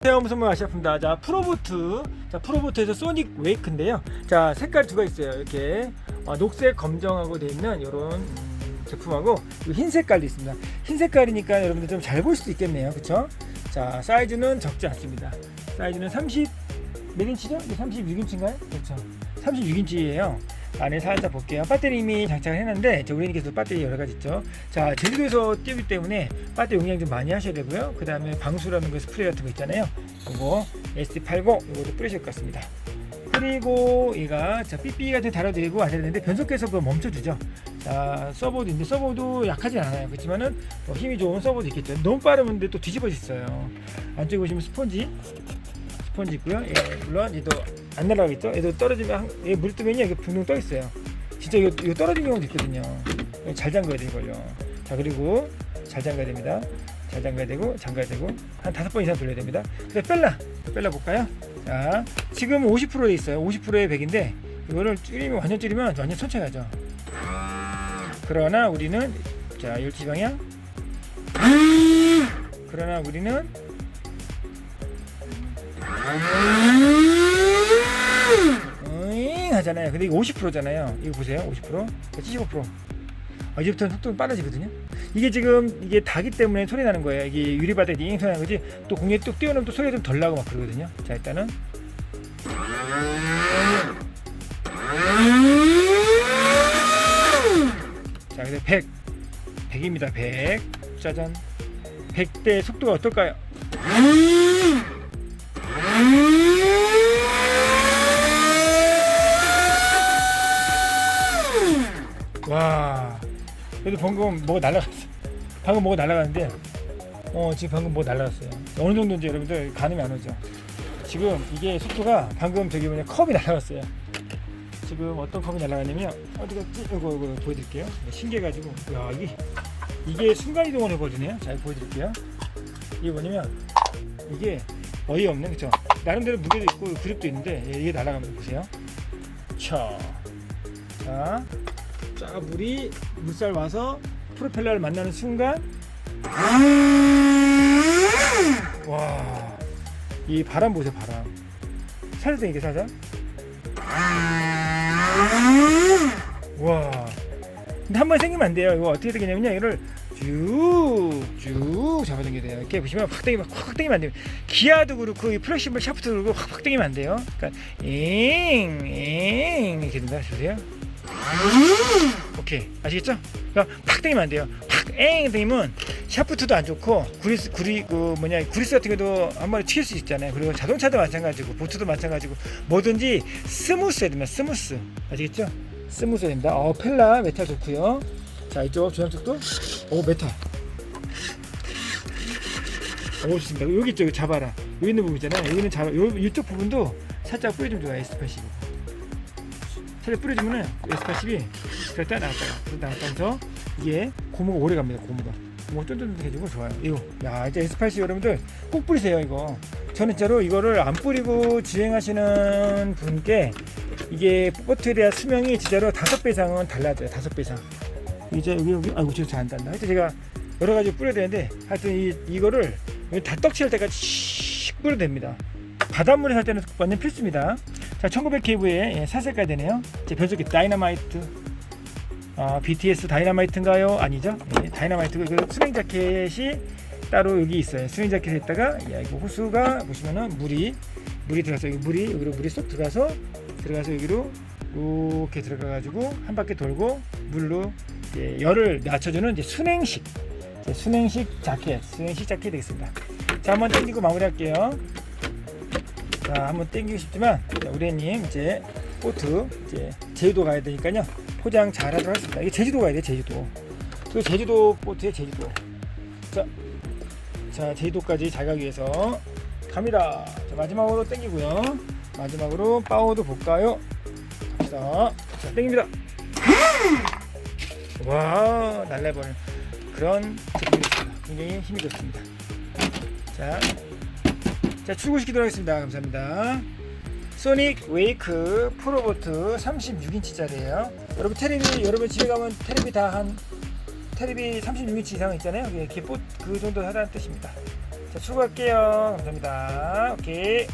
체험 선물 아시아품다. 자 프로보트, 자 프로보트에서 소닉 웨이크인데요. 자 색깔 두가 있어요. 이렇게 어, 녹색, 검정하고 돼 있는 이런 제품하고 흰 색깔도 있습니다. 흰 색깔이니까 여러분들 좀 잘 볼 수도 있겠네요. 그렇죠? 자 사이즈는 적지 않습니다. 사이즈는 30 몇 인치죠? 36인치인가요? 그렇죠. 36인치예요. 안에 살짝 볼게요. 배터리 이미 장착을 해놨는데 저 우리님께서 배터리 여러 가지 있죠. 자 제주도에서 뛰기 때문에 배터리 용량 좀 많이 하셔야 되고요. 그 다음에 방수라는 거 스프레이 같은 거 있잖아요. 이거 S80 이것도 뿌리실 것 같습니다. 그리고 얘가 자 삐삐 같은 달아드리고 안 되는데 변속해서 그거 멈춰주죠. 자 서버도 서버도 약하진 않아요. 그렇지만은 뭐 힘이 좋은 서버도 있겠죠. 너무 빠르면 또 뒤집어져 있어요. 안쪽에 보시면 스펀지 스펀지 있고요. 예, 물론 얘도 안 날아가겠죠. 얘도 떨어지면 물이 뜨면요 이게 붕붕 떠 있어요. 진짜 이거, 이거 떨어지는 경우도 있거든요. 잘 잠가야 돼 이걸요. 자 그리고 잘 잠가야 됩니다. 잘 잠가야 되고 잠가야 되고 한 다섯 번 이상 돌려야 됩니다. 그래서 뺄라 뺄라 볼까요? 자 지금 50%에 있어요. 50%의 100인데 이거를 줄이면 완전 줄이면 완전 천천히 하죠. 그러나 우리는 자 12시 방향 그러나 우리는 하잖아요. 근데 이거 50%잖아요. 이거 보세요. 50%, 75%. 아, 이제부터는 속도가 빨라지거든요. 이게 지금 이게 닭이 때문에 소리 나는 거예요. 이게 유리바닥에 잉 소리 나는 거지. 또 공에 뚝 띄워놓으면 또 소리가 좀 덜 나고 막 그러거든요. 자 일단은 자 그래서 100 100입니다. 100 짜잔 100대 속도가 어떨까요? 와. 그래도 방금 뭐가 날라갔어. 방금 뭐가 날라갔는데 어 지금 방금 뭐가 날라갔어요. 어느 정도인지 여러분들 가늠이 안 오죠? 지금 이게 속도가 방금 저기 뭐냐 컵이 날라갔어요. 지금 어떤 컵이 날라갔냐면 어디 갔지 이거 이거 보여드릴게요. 신기해가지고. 야 이게 이게 순간이동을 해버리네요. 자 이거 보여드릴게요. 이게 뭐냐면 이게 어이없네. 그쵸? 나름대로 무게도 있고 그립도 있는데 예, 이게 날아가면 보세요. 자, 자, 자 물이 물살 와서 프로펠러를 만나는 순간 와, 이 바람 보세요 바람. 살짝 이게 살짝 와. 근데 한 번 생기면 안 돼요. 이거 어떻게 되겠냐면요. 이거를 쭉 쭉 잡아당겨야 돼요. 이렇게 보시면 확 당기면 확 당기면 안 돼요. 기아도 그렇고 이 플렉시블 샤프트도 그렇고 확, 확 당기면 안 돼요. 그러니까 잉 잉 이렇게 된다. 보세요 오케이. 아시겠죠? 그러니까 팍 당기면 안 돼요. 팍엥 당기면 샤프트도 안 좋고 구리스 구리 그 뭐냐 구리스 같은 것도 한 번에 튀길 수 있잖아요. 그리고 자동차도 마찬가지고 보트도 마찬가지고 뭐든지 스무스해야 됩니다. 스무스. 아시겠죠? 스무스해야 됩니다. 어 펠라 메탈 좋고요. 자 이쪽 조향 쪽도? 오 메탈. 오 좋습니다. 여기 있죠. 잡아라. 여기 있는 부분 있잖아요. 여기는 잡아 요, 이쪽 부분도 살짝 뿌려주면 좋아요. S80 살짝 뿌려주면은 S80이 그랬다 나갔다가 나갔다 해서. 이게 고무가 오래 갑니다 고무가. 고무가 쫀쫀쫀해지고 좋아요. 이거. 야 이제 S80 여러분들 꼭 뿌리세요 이거. 저는 진짜로 이거를 안 뿌리고 주행하시는 분께 이게 보트에 대한 수명이 진짜로 다섯 배 이상은 달라져요 다섯 배 이상. 이제 여기 여기? 아이고 저 잘안 단다 하여튼 제가 여러 가지 뿌려야 되는데 하여튼 이, 이거를 다 떡칠 때까지 씩 뿌려도 됩니다. 바닷물에 살 때는 완전 필수입니다 자 1900kV에 예, 사색가야 되네요. 제 변속기 다이너마이트. 아, BTS 다이너마이트인가요? 아니죠? 예, 다이너마이트고 이거 스윙 자켓이 따로 여기 있어요. 스윙 자켓에다가 야, 이거 호수가 보시면은 물이 물이 들어가서 여기 물이 여기로 물이 쏙 들어가서 들어가서 여기로 이렇게 들어가 가지고 한 바퀴 돌고 물로 이제 열을 낮춰주는 이제 순행식. 이제 순행식 자켓 순행식 자켓이 되겠습니다. 자 한번 당기고 마무리할게요 자 한번 당기고 싶지만 자, 우리님 이제 보트 이제 제주도 가야 되니까요. 포장 잘 하도록 하겠습니다. 이게 제주도 가야 돼 제주도. 그 제주도 보트에 제주도. 자, 자 제주도까지 잘 가기 위해서 갑니다. 자, 마지막으로 당기고요. 마지막으로 파워도 볼까요? 갑시다. 자 당깁니다. 와 날라버리는 그런 제품이었습니다. 굉장히 힘이 좋습니다. 자, 자 출고시키도록 하겠습니다 감사합니다 소닉 웨이크 프로보트 36인치짜리예요 여러분 테레비 여러분 집에 가면 테레비 다 한 테레비 36인치 이상 있잖아요 이게 그 정도 하다는 뜻입니다 자, 수고할게요. 감사합니다. 오케이.